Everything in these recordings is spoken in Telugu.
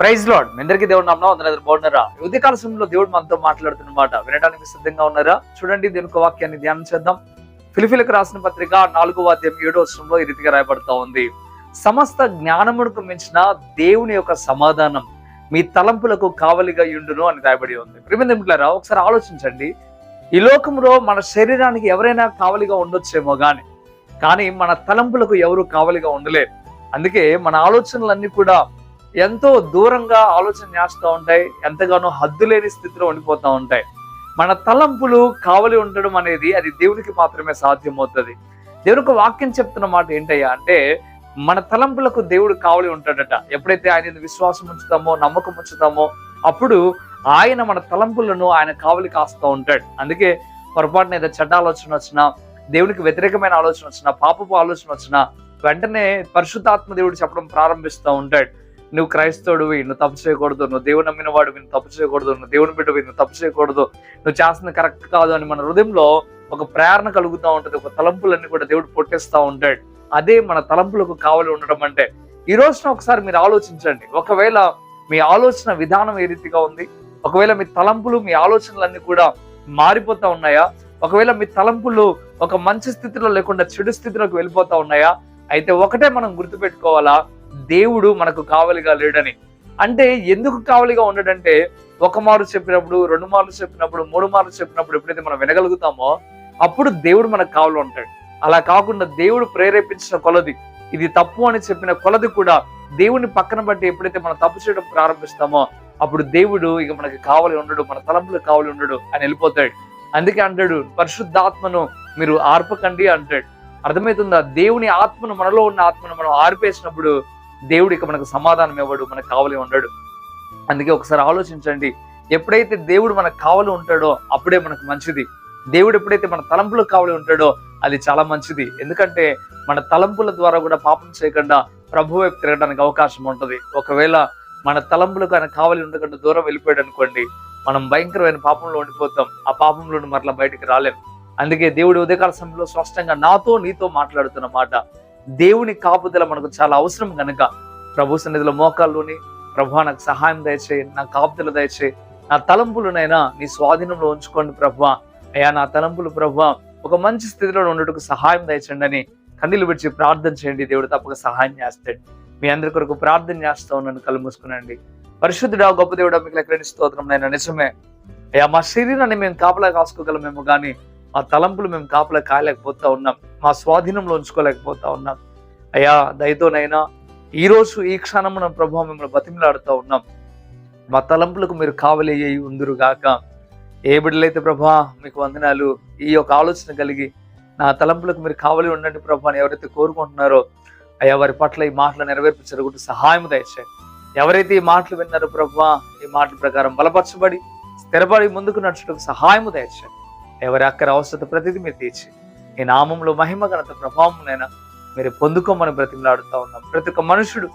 Praise lord. మీ అందరికీ దేవుడు నామం అందరూ బాగున్నారా? ఈ ఉదయకాల సమయంలో దేవుడు మనతో మాట్లాడుతున్నమాట వినడానికి సిద్ధంగా ఉన్నారా? చూడండి దీని వాక్యాన్ని ధ్యానం చేద్దాం. ఫిలిఫిలకు రాసిన పత్రిక నాలుగో వాద్యం ఏడో వచనంలో ఈ రీతిగా రాయబడతా ఉంది. సమస్త జ్ఞానమునకు మించిన దేవుని యొక్క సమాధానం మీ తలంపులకు కావలిగా ఉండును అని రాయబడి ఉంది. ప్రిమిదింపులారా ఒకసారి ఆలోచించండి. ఈ లోకంలో మన శరీరానికి ఎవరైనా కావలిగా ఉండొచ్చేమో గాని కానీ మన తలంపులకు ఎవరు కావలిగా ఉండలేరు. అందుకే మన ఆలోచనలన్నీ కూడా ఎంతో దూరంగా ఆలోచన చేస్తూ ఉంటాయి ఎంతగానో హద్దు లేని స్థితిలో ఉండిపోతూ ఉంటాయి. మన తలంపులు కావలి ఉండడం అనేది అది దేవునికి మాత్రమే సాధ్యమవుతుంది. ఒక వాక్యం చెప్తున్న మాట ఏంటయ్యా అంటే మన తలంపులకు దేవుడు కావలి ఉంటాడట. ఎప్పుడైతే ఆయన విశ్వాసం ఉంచుతామో నమ్మకం ఉంచుతామో అప్పుడు ఆయన మన తలంపులను ఆయన కావలి కాస్తూ ఉంటాడు. అందుకే పొరపాటున ఏదో చెడ్డ ఆలోచన వచ్చినా దేవునికి వ్యతిరేకమైన ఆలోచన వచ్చినా పాపపు ఆలోచన వచ్చినా వెంటనే పరిశుద్ధాత్మ దేవుడు చెప్పడం ప్రారంభిస్తూ ఉంటాడు. నువ్వు క్రైస్తవుడివి నువ్వు తప్పు చేయకూడదు నువ్వు దేవుని నమ్మిన వాడు నువ్వు తప్పు చేయకూడదు నువ్వు దేవుని బిడ్డవి నువ్వు తప్పు చేయకూడదు నువ్వు చేస్తున్న కరెక్ట్ కాదు అని మన హృదయంలో ఒక ప్రేరణ కలుగుతూ ఉంటుంది ఒక తలంపులన్నీ కూడా దేవుడు పొట్టేస్తూ ఉంటాడు. అదే మన తలంపులకు కావలి ఉండడం అంటే. ఈ రోజున ఒకసారి మీరు ఆలోచించండి. ఒకవేళ మీ ఆలోచన విధానం ఏ రీతిగా ఉంది? ఒకవేళ మీ తలంపులు మీ ఆలోచనలన్నీ కూడా మారిపోతా ఉన్నాయా? ఒకవేళ మీ తలంపులు ఒక మంచి స్థితిలో లేకుండా చెడు స్థితిలోకి వెళ్ళిపోతా ఉన్నాయా? అయితే ఒకటే మనం గుర్తుపెట్టుకోవాలా? దేవుడు మనకు కావలిగా లేడని. అంటే ఎందుకు కావలిగా ఉండడంటే ఒక మారు చెప్పినప్పుడు రెండు మార్లు చెప్పినప్పుడు మూడు మార్లు చెప్పినప్పుడు ఎప్పుడైతే మనం వినగలుగుతామో అప్పుడు దేవుడు మనకు కావలి ఉంటాడు. అలా కాకుండా దేవుడు ప్రేరేపించిన కొలది ఇది తప్పు అని చెప్పిన కొలది కూడా దేవుని పక్కన బట్టి ఎప్పుడైతే మనం తప్పు చేయడం ప్రారంభిస్తామో అప్పుడు దేవుడు ఇక మనకి కావలి ఉండడు మన తలంపులు కావలి ఉండడు అని వెళ్ళిపోతాడు. అందుకే అంటాడు పరిశుద్ధాత్మను మీరు ఆర్పకండి అంటాడు. అర్థమవుతుందా? దేవుని ఆత్మను మనలో ఉన్న ఆత్మను మనం ఆర్పేసినప్పుడు దేవుడు ఇక మనకు సమాధానం ఇవ్వడు మనకు కావలి ఉండడు. అందుకే ఒకసారి ఆలోచించండి ఎప్పుడైతే దేవుడు మనకు కావలి ఉంటాడో అప్పుడే మనకు మంచిది. దేవుడు ఎప్పుడైతే మన తలంపులకు కావలి ఉంటాడో అది చాలా మంచిది. ఎందుకంటే మన తలంపుల ద్వారా కూడా పాపం చేయకుండా ప్రభు వైపు తిరగడానికి అవకాశం ఉంటుంది. ఒకవేళ మన తలంపులకు ఆయన కావలి ఉండకుండా దూరం వెళ్ళిపోయాడు అనుకోండి మనం భయంకరమైన పాపంలో ఉండిపోతాం. ఆ పాపంలో మరలా బయటికి రాలేం. అందుకే దేవుడి ఉదయకాల సమయంలో స్పష్టంగా నాతో నీతో మాట్లాడుతున్న మాట దేవుని కాపుదల మనకు చాలా అవసరం కనుక. ప్రభు సన్నిధిలో మోకాల్లోని ప్రభు నాకు సహాయం దయచేయి నా కాపుదల దయచేయి. నా తలంపులనైనా నీ స్వాధీనంలో ఉంచుకోండి ప్రభు. అయ్యా నా తలంపులు ప్రభు. ఒక మంచి స్థితిలో ఉండటకు సహాయం దయచండి అని కన్నీళ్ళు విడిచి ప్రార్థన చేయండి. దేవుడు తప్పక సహాయం చేస్తాడు. మీ అందరి కొరకు ప్రార్థన చేస్తా ఉన్నాను కళ్ళు మూసుకునండి. పరిశుద్ధుడా గొప్ప దేవుడా మీకు ఎక్కడని స్తోత్రం నేను నిజమే. అయ్యా మా శరీరాన్ని మేము కాపలా కాసుకోగలమేమో కానీ మా తలంపులు మేము కాపలా కాయలేకపోతా ఉన్నాం. మా స్వాధీనంలో ఉంచుకోలేకపోతా ఉన్నాం. అయ్యా దయతోనైనా ఈ ఈ క్షణమున ప్రభావం మిమ్మల్ని బతిమిలాడుతూ ఉన్నాం. మా తలంపులకు మీరు కావలి అయ్యి ఉందురు గాక. ఏ బిడ్డలైతే ప్రభా మీకు వందనాలు ఈ యొక్క ఆలోచన కలిగి నా తలంపులకు మీరు కావలి ఉండండి ప్రభా అని ఎవరైతే కోరుకుంటున్నారో అయ్యా వారి పట్ల ఈ మాటలు నెరవేర్పించరుగుంటూ సహాయం దయచేయండి. ఎవరైతే ఈ మాటలు విన్నారో ప్రభా ఈ మాటల ప్రకారం బలపరచబడి స్థిరపడి ముందుకు నడుచుటకు సహాయము దయచేయండి. ఎవరి అక్కర అవసరత ప్రతిదీ మీరు తీర్చి. ఈ నామంలో మహిమ ఘనత ప్రభావంనైనా మీరు పొందుకోమని బ్రతిమలాడుతూ ఉన్నాం. ప్రతి ఒక్క మనుషుడు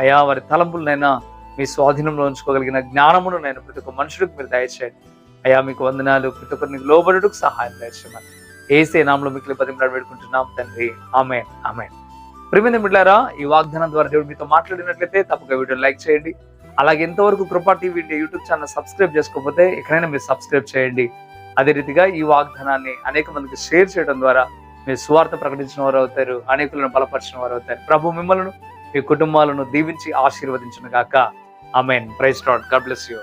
అయా వారి తలంపులనైనా మీ స్వాధీనంలో ఉంచుకోగలిగిన జ్ఞానమును నేను ప్రతి ఒక్క మనుషుడికి మీరు దయచేయండి. అయా మీకు వందనాలు. ప్రతి ఒక్కరిని లోబడుకు సహాయం దయచేయమని. ఏసే నామంలో మీకు బతిమలాడు పెట్టుకుంటున్నాం తండ్రి. ఆమె ఆమె ప్రిమిద మిడ్లారా ఈ వాగ్దానం ద్వారా దేవుడు మీతో మాట్లాడినట్లయితే తప్పక వీడియో లైక్ చేయండి. అలాగే ఎంతవరకు Krupa TV India YouTube channel subscribe చేసుకోకపోతే ఎక్కడైనా మీరు సబ్స్క్రైబ్ చేయండి. అదే రీతిగా ఈ వాగ్దానాన్ని అనేక మందికి షేర్ చేయడం ద్వారా మీరు సువార్త ప్రకటించిన వారు అవుతారు అనేకులను బలపరిచిన వారు అవుతారు. ప్రభు మిమ్మల్ని మీ కుటుంబాలను దీవించి ఆశీర్వదించిన గాక. Amen. Praise lord God bless you.